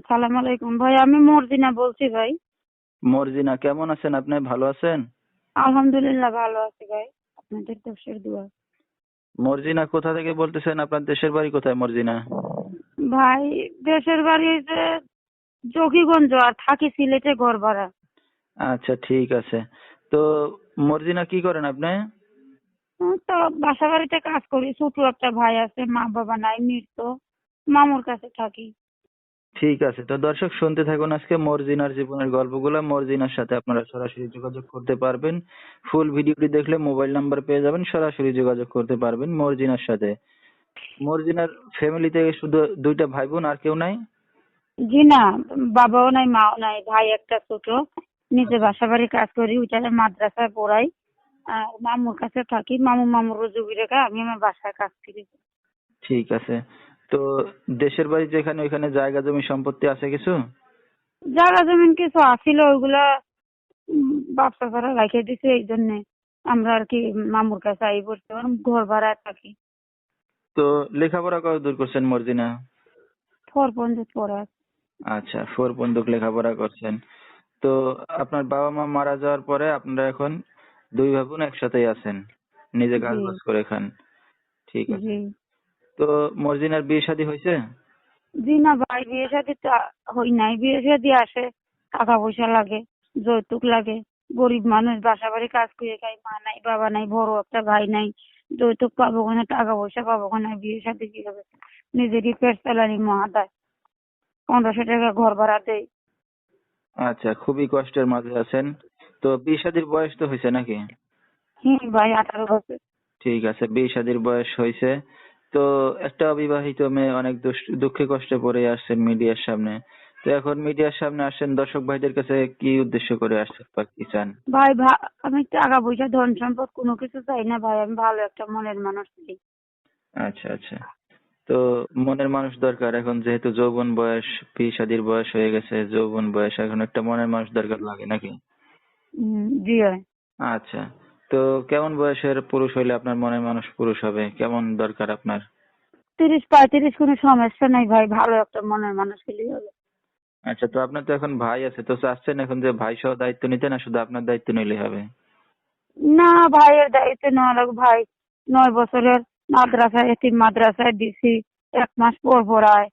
সালাম আলাইকুম। ভাই আমি মর্জিনা বলছি ভাই। মর্জিনা কেমন আছেন আপনি? ভালো আছেন? আলহামদুলিল্লাহ ভালো আছি ভাই। আপনাদের দোষের দোয়া। মর্জিনা কোথা থেকে বলতেছেন? আপনার দেশের বাড়ি কোথায় মর্জিনা? ভাই দেশের বাড়ি যে জকিগঞ্জ আর থাকি সিলেটে ঘর ভাড়া আচ্ছা ঠিক আছে। তো মর্জিনা কি করেন আপনি? তো বাসা বাড়িতে কাজ করি। ছোট একটা ভাই আছে মা বাবা নাই মৃত। মামুর কাছে থাকি। ঠিক আছে। তো দর্শক শুনতে থাকুন আজকে মর্জিনার জীবনের গল্পগুলো। মর্জিনার সাথে আপনারা সরাসরি যোগাযোগ করতে পারবেন। ফুল ভিডিওটি দেখলে মোবাইল নাম্বার পেয়ে যাবেন সরাসরি যোগাযোগ করতে পারবেন মর্জিনার সাথে। মর্জিনার ফ্যামিলিতে শুধু দুইটা ভাই বোন আর কেউ নাই? জি না বাবাও নাই মাও নাই ভাই একটা ছোট। নিজে বাসা বাড়ি কাজ করি ওইটারে মাদ্রাসায় পড়াই। আর মামুর কাছে থাকি মামু মামুর রুজুগি রেখে আমি আমার বাসায় কাজ করি। ঠিক আছে। তো দেশের বাড়ি যেখানে ওইখানে জায়গা জমি সম্পত্তি আছে কিছু? জায়গা জমিন কিছু আছিল ওইগুলা ব্যবসা করা রেখে দিছে এই জন্য আমরা আর কি মামুর কাছে আই পড়ছি ঘর ভাড়ায় থাকি তো লেখাপড়া কত দূর করছেন মর্জিনা? ফোর পর্যন্ত পড়া আচ্ছা ফোর বন্দুক লেখাপড়া করছেন। তো আপনার বাবা মা মারা যাওয়ার পরে আপনারা এখন দুই ভাই বোন একসাথেই আছেন নিজে কাজ। বাজ করে খান। ঠিক আছে। তো মর্জিনার বিয়ে শাদী হয়েছে? জি না ভাই বিয়ে শাদী তো হই নাই। বিয়ে শাদী আসে টাকা পয়সা লাগে যৌতুক লাগে। গরিব মানুষ বাসা বাড়ি কাজ করে খাই মা নাই বাবা নাই বড় একটা ভাই নাই। যৌতুক পাবো কোনে টাকা পয়সা পাবো কোনে বিয়ে শাদী কি হবে নিজেরই পেট চালানি মহা দেয় পনেরোশো টাকা ঘর ভাড়া দেয় আচ্ছা খুবই কষ্টের মাঝে আছেন। তো বিয়ে শাদীর বয়স তো হয়েছে নাকি? হুম ভাই আঠারো বছর। ঠিক আছে বিয়ে শাদীর বয়স হয়েছে। তো একটা অবিবাহিত মেয়ে অনেক দুঃখে কষ্টে পড়ে আসছেন মিডিয়ার সামনে। তো এখন মিডিয়ার সামনে আসছেন দর্শক ভাইদের কাছে কি উদ্দেশ্য করে আসছেন বা কি চান? ভাই আমি টাকা পয়সা ধন সম্পদ কোনো কিছু চাই না ভাই আমি ভালো একটা মনের মানুষ চাই। আচ্ছা আচ্ছা। তো মনের মানুষ দরকার এখন যেহেতু যৌবন বয়স বিয়ে শাদীর বয়স হয়ে গেছে যৌবন বয়স এখন একটা মনের মানুষ দরকার লাগে নাকি? জি আচ্ছা। তো কেমন বয়সের পুরুষ হইলে আপনার মনের মানুষ পুরুষ হবে? কেমন দরকার আপনার? তিরিশ পঁয়ত্রিশ কোনো সমস্যা নাই ভাই ভালো একটা মনের মানুষ হলেই হবে। আচ্ছা তো আপনার তো এখন ভাই আছে তো চাচ্ছেন এখন যে ভাই সহ দায়িত্ব নিতে না শুধু আপনার দায়িত্ব নিলেই হবে? না ভাইয়ের দায়িত্ব নেওয়া লাগবে ভাই নয় বছরের মাদ্রাসায় এতিম মাদ্রাসায় দিছি এক মাস পর পড়ায়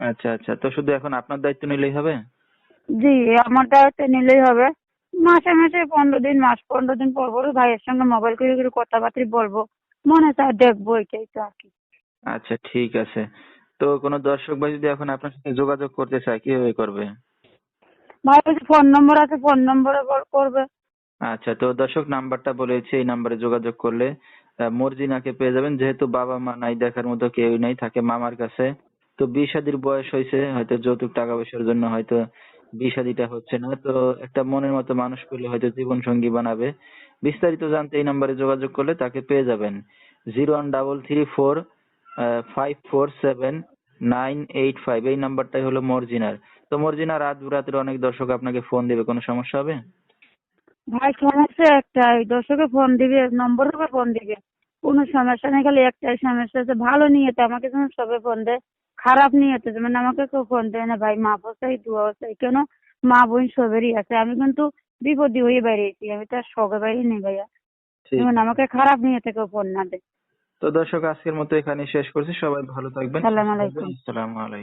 আচ্ছা আচ্ছা তো শুধু এখন আপনার দায়িত্ব নিলেই হবে? জি আমার দায়িত্ব নিলেই হবে। মাসে মাসে পনেরো দিন মাস পনেরো দিন পর পর ভাইয়ের সঙ্গে মোবাইল করে করে কথাবার্তা বলব। মনে চায় দেখব এটাই তো আর কি। আচ্ছা ঠিক আছে। তো কোনো দর্শক ভাই যদি এখন আপনার সাথে যোগাযোগ করতে চায় কীভাবে করবে? ভাই ফোন নম্বর আছে ফোন নম্বরে করবে। আচ্ছা তো দর্শক নাম্বারটা বলেছি এই নাম্বারে যোগাযোগ করলে মর্জিনাকে পেয়ে যাবেন। যেহেতু বাবা মা নাই দেখার মতো কেউই নাই থাকে মামার কাছে। তো বিয়ে শাদীর বয়স হয়েছে হয়তো যৌতুক টাকা পয়সার জন্য হয়তো বিয়ে শাদীটা হচ্ছে না। তো একটা মনের মতো মানুষ পেলে হয়তো জীবন সঙ্গী বানাবে। বিস্তারিত জানতে এই নাম্বারে যোগাযোগ করলে তাকে পেয়ে যাবেন। Zero one double three four five four seven nine eight five এই নাম্বারটাই হলো মর্জিনার। তো মর্জিনা, রাত রাতের অনেক দর্শক আপনাকে ফোন দেবে। কোনো সমস্যা হবে? ভাই, সমস্যা একটাই। দর্শকে ফোন দিবে নম্বর ফোন দিবে। কোনো সমস্যা নেই, খালি একটাই সমস্যা আছে। ভালো নিয়েতে আমাকে যেন সবে ফোন দেয়। খারাপ নিয়েতে মানে আমাকে কেউ ফোন দেয় না ভাই মা বসাই দুয়া বসাই কেন? মা বোন সবেরই আছে। আমি কিন্তু বিপদে হয়ে বেরিয়েছি আমি তো আর সবে বাইরে নেই ভাইয়া। যেমন আমাকে খারাপ নিয়ে কেউ ফোন না দেয়। তো দর্শক আজকের মতো এখানে শেষ করছি। সবাই ভালো থাকবেন আসসালামু আলাইকুম। আসসালামু আলাইকুম।